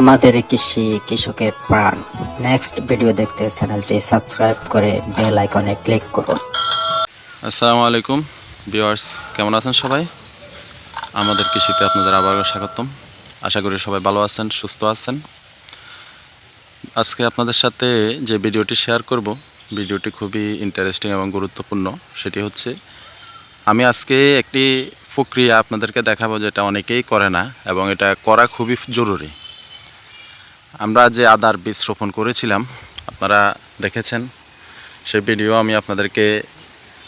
আমাদের কৃষি কৃষকের প্রাণ। নেক্সট ভিডিও দেখতে চ্যানেলটি সাবস্ক্রাইব করে বেল আইকনে ক্লিক করুন। আসসালামু আলাইকুম ভিউয়ার্স কেমন আছেন সবাই? আমাদের কৃষিতে আপনাদের আবারও স্বাগতম। আশা করি সবাই ভালো আছেন, সুস্থ আছেন। আজকে আপনাদের সাথে যে ভিডিওটি শেয়ার করব, ভিডিওটি খুবই ইন্টারেস্টিং এবং গুরুত্বপূর্ণ, সেটি হচ্ছে, আমি আজকে একটি প্রক্রিয়া আপনাদেরকে দেখাবো যেটা অনেকেই করে না, এবং এটা করা খুবই জরুরি। আমরা যে আদার বীজ রোপণ করেছিলাম, আপনারা দেখেছেন সেই ভিডিও আমি আপনাদেরকে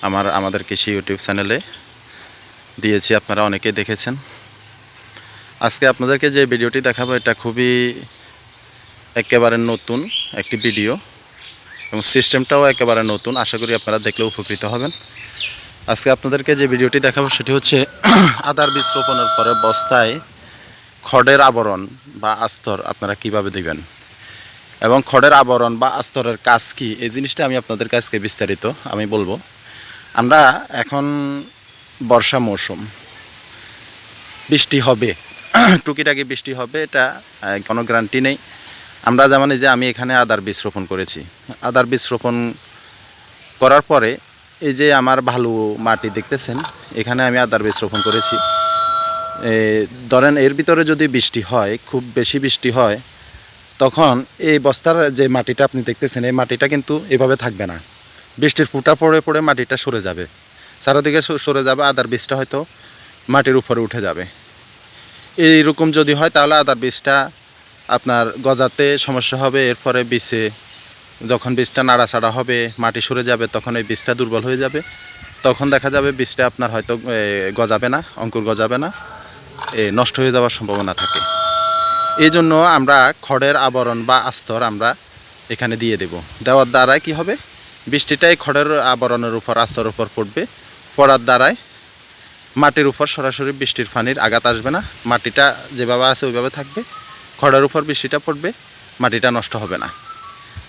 আমার, আমাদের কৃষি ইউটিউব চ্যানেলে দিয়েছি, আপনারা অনেকেই দেখেছেন। আজকে আপনাদেরকে যে ভিডিওটি দেখাবো, এটা খুবই একেবারে নতুন একটি ভিডিও এবং সিস্টেমটাও একেবারে নতুন, আশা করি আপনারা দেখলে উপকৃত হবেন। আজকে আপনাদেরকে যে ভিডিওটি দেখাবো, সেটি হচ্ছে আদার বীজ রোপণের পরে বস্তায় খড়ের আবরণ বা আস্তর আপনারা কীভাবে দিবেন? এবং খড়ের আবরণ বা আস্তরের কাজ কি? এই জিনিসটা আমি আপনাদের কাছকে বিস্তারিত আমি বলব। আমরা এখন বর্ষা মৌসুম। বৃষ্টি হবে। টুকিটাকি বৃষ্টি হবে, এটা কোনো গ্যারান্টি নেই। আমরা যেমন যে আমি এখানে আদার বীজ রোপণ করেছি। আদার বীজ রোপণ করার পরে এই যে আমার ভালো মাটি দেখতেছেন, এখানে আমি আদার বীজ রোপণ করেছি। ধরেন এর ভিতরে যদি বৃষ্টি হয়, খুব বেশি বৃষ্টি হয়, তখন এই বস্তার যে মাটিটা আপনি দেখতেছেন, এই মাটিটা কিন্তু এভাবে থাকবে না। বৃষ্টির ফুটা পড়ে পড়ে মাটিটা সরে যাবে। চারোদিকে সরে যাবে, আদার বীজটা হয়তো মাটির উপরে উঠে যাবে। এইরকম যদি হয়, তাহলে আদার বীজটা আপনার গজাতে সমস্যা হবে। এরপরে বীজে যখন বীজটা নাড়াচাড়া হবে, মাটি সরে যাবে, তখন এই বীজটা দুর্বল হয়ে যাবে। তখন দেখা যাবে বীজটা আপনার হয়তো গজাবে না, অঙ্কুর গজাবে না। নষ্ট হয়ে যাওয়ার সম্ভাবনা থাকে। এই জন্য আমরা খড়ের আবরণ বা আস্তর আমরা এখানে দিয়ে দেব। দেওয়ার দ্বারায় কি হবে? বৃষ্টিটাই খড়ের আবরণের উপর, আস্তর উপর পড়বে। পড়ার দ্বারায় মাটির উপর সরাসরি বৃষ্টির পানির আঘাত আসবে না। মাটিটা যেভাবে আছে ওইভাবে থাকবে। খড়ের উপর বৃষ্টিটা পড়বে, মাটিটা নষ্ট হবে না।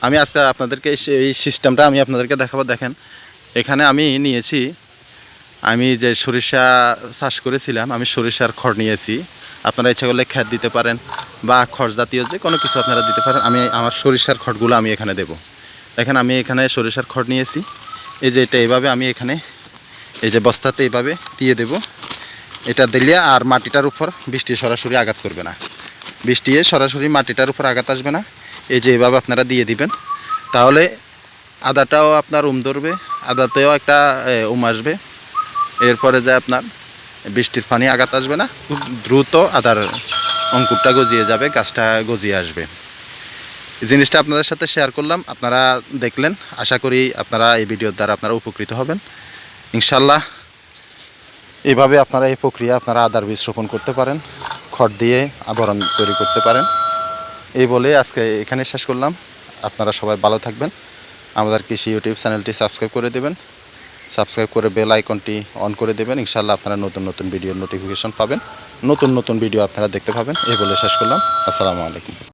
আমি আজকে আপনাদেরকে এই সিস্টেমটা আমি আপনাদেরকে দেখাবো। দেখেন, এখানে আমি নিয়েছি আমি যে সরিষা চাষ করেছিলাম, আমি সরিষার খড় নিয়েছি। আপনারা ইচ্ছা করলে খ্যাত দিতে পারেন বা খড় জাতীয় যে কোনো কিছু আপনারা দিতে পারেন। আমি আমার সরিষার খড়গুলো আমি এখানে দেব। দেখেন, আমি এখানে সরিষার খড় নিয়েছি। এই যে এটা এইভাবে আমি এখানে, এই যে বস্তাতে এইভাবে দিয়ে দেব। এটা দিলে আর মাটিটার উপর বৃষ্টি সরাসরি আঘাত করবে না। বৃষ্টি সরাসরি মাটিটার উপর আঘাত আসবে না। এই যে এইভাবে আপনারা দিয়ে দিবেন। তাহলে আদাটাও আপনার উম ধরবে, আদাতেও একটা উম আসবে। এরপরে যে আপনার, বৃষ্টির পানি আঘাত আসবে না, খুব দ্রুত আদার অঙ্কুরটা গজিয়ে যাবে, গাছটা গজিয়ে আসবে। জিনিসটা আপনাদের সাথে শেয়ার করলাম, আপনারা দেখলেন, আশা করি আপনারা এই ভিডিওর দ্বারা আপনারা উপকৃত হবেন। ইনশাল্লাহ এইভাবে আপনারা এই প্রক্রিয়া, আপনারা আদার বীজ রোপণ করতে পারেন, খড় দিয়ে আবরণ তৈরি করতে পারেন। এই বলে আজকে এখানে শেষ করলাম। আপনারা সবাই ভালো থাকবেন। আমাদের কৃষি ইউটিউব চ্যানেলটি সাবস্ক্রাইব করে দেবেন। সাবস্ক্রাইব করে বেল আইকনটি অন করে দেবেন। ইনশাল্লাহ আপনারা নতুন নতুন ভিডিওর নোটিফিকেশন পাবেন। নতুন নতুন ভিডিও আপনারা দেখতে পাবেন। এই বলে শেষ করলাম। আসসালামু আলাইকুম।